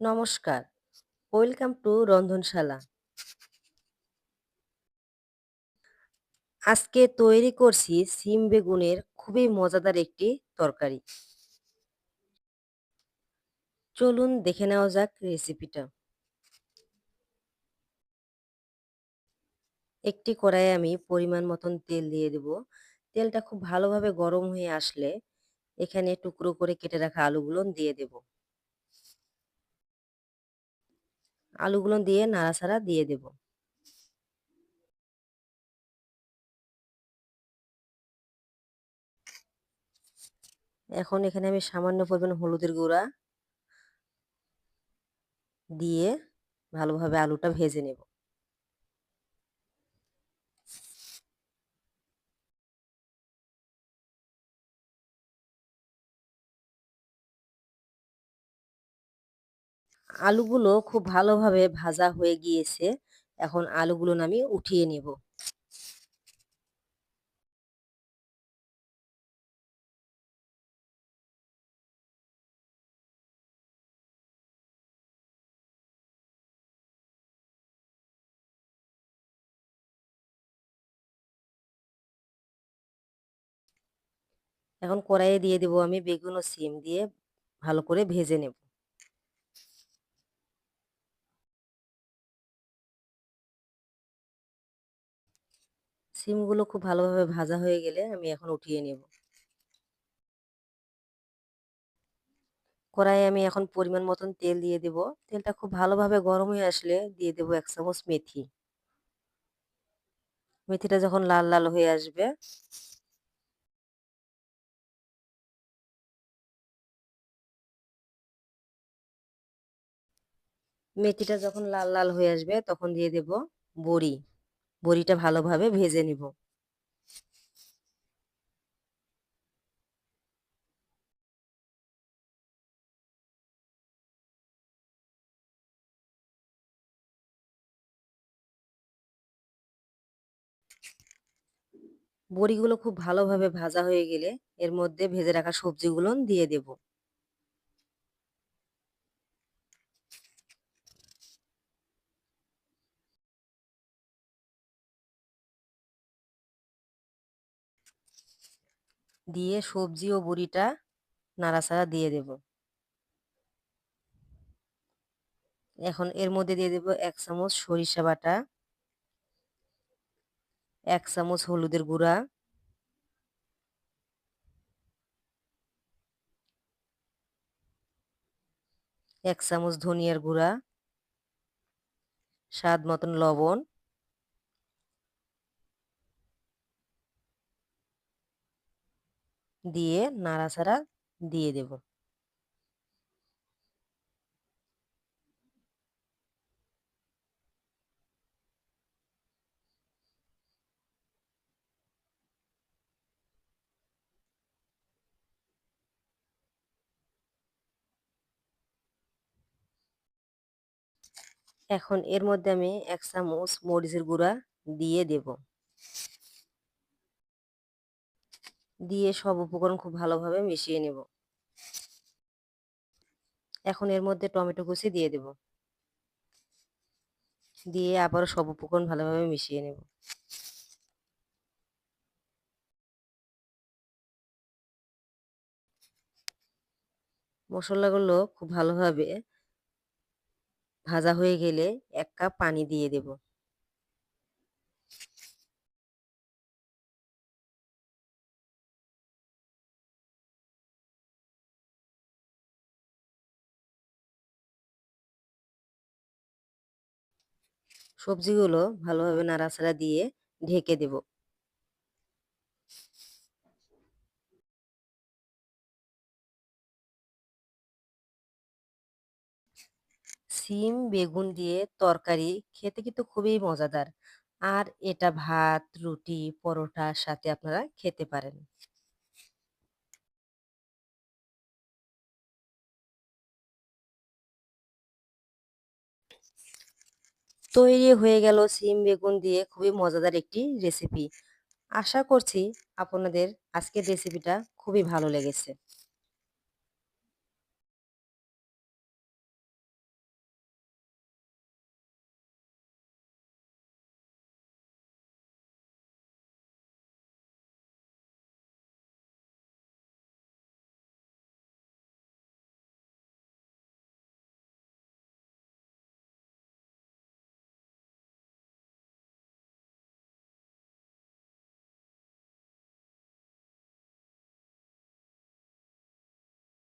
নমস্কার। Welcome to Randhanshala. আজকে তৈরি করছি সিম বেগুনের খুবই মজাদার একটি তরকারি। চলুন দেখে নেওয়া যাক রেসিপিটা একটি কড়াইয়ে আমি পরিমাণ মতন তেল দিয়ে দেব। তেলটা খুব ভালোভাবে গরম হয়ে আসলে এখানে টুকরো করে কেটে রাখা আলুগুলো দিয়ে দেব। আলুগুলো দিয়ে নাড়াছাড়া দিয়ে দেব। এখন এখানে আমি সামান্য পরিমাণ হলুদের গুঁড়া দিয়ে ভালোভাবে আলুটা ভেজে নেব। আলুগুলো খুব ভালোভাবে ভাজা হয়ে গিয়েছে। এখন আলুগুলো আমি উঠিয়ে নেব। এখন কড়াইয়ে দিয়ে দেবো আমি বেগুন ও সিম দিয়ে ভালো করে ভেজে নেব। সিমগুলো খুব ভালোভাবে ভাজা হয়ে গেলে আমি এখন উঠিয়ে নেব। কড়াইয়ে আমি এখন পরিমাণ মতন তেল দিয়ে দেব। তেলটা খুব ভালোভাবে গরম হয়ে আসলে দিয়ে দেব এক চামচ মেথি। মেথিটা যখন লাল লাল হয়ে আসবে মেথিটা যখন লাল লাল হয়ে আসবে তখন দিয়ে দেব বড়ি। বড়িটা ভালোভাবে ভেজে নিব। বড়িগুলো খুব ভালোভাবে ভাজা হয়ে গেলে এর মধ্যে ভেজে রাখা সবজিগুলো দিয়ে দেব। দিয়ে সবজি ও বড়িটা নাড়াচাড়া দিয়ে দেব। এখন এর মধ্যে দিয়ে দেব এক চামচ সরিষা বাটা, এক চামচ হলুদের গুঁড়া, এক চামচ ধনিয়ার গুঁড়া, স্বাদ মতন লবণ দিয়ে নাড়াচাড়া দিয়ে দেব। এখন এর মধ্যে আমি এক চামচ মরিচের গুঁড়া দিয়ে দেব। দিয়ে সব উপকরণ খুব ভালোভাবে মিশিয়ে নেব। এখন এর মধ্যে টমেটো কুচি দিয়ে দেব। দিয়ে আবারও সব উপকরণ ভালোভাবে মিশিয়ে নেব। মশলাগুলো খুব ভালোভাবে ভাজা হয়ে গেলে এক কাপ পানি দিয়ে দেব। সবজিগুলো ভালোভাবে নাড়াচাড়া দিয়ে ঢেকে দেব। সিম, বেগুন দিয়ে তরকারি খেতে কিন্তু খুবই মজাদার। আর এটা ভাত, রুটি পরোটার সাথে আপনারা খেতে পারেন। তৈরি হয়ে গেল সিম বেগুন দিয়ে খুবই মজাদার একটি রেসিপি আশা করছি আপনাদের আজকের রেসিপিটা খুবই ভালো লেগেছে।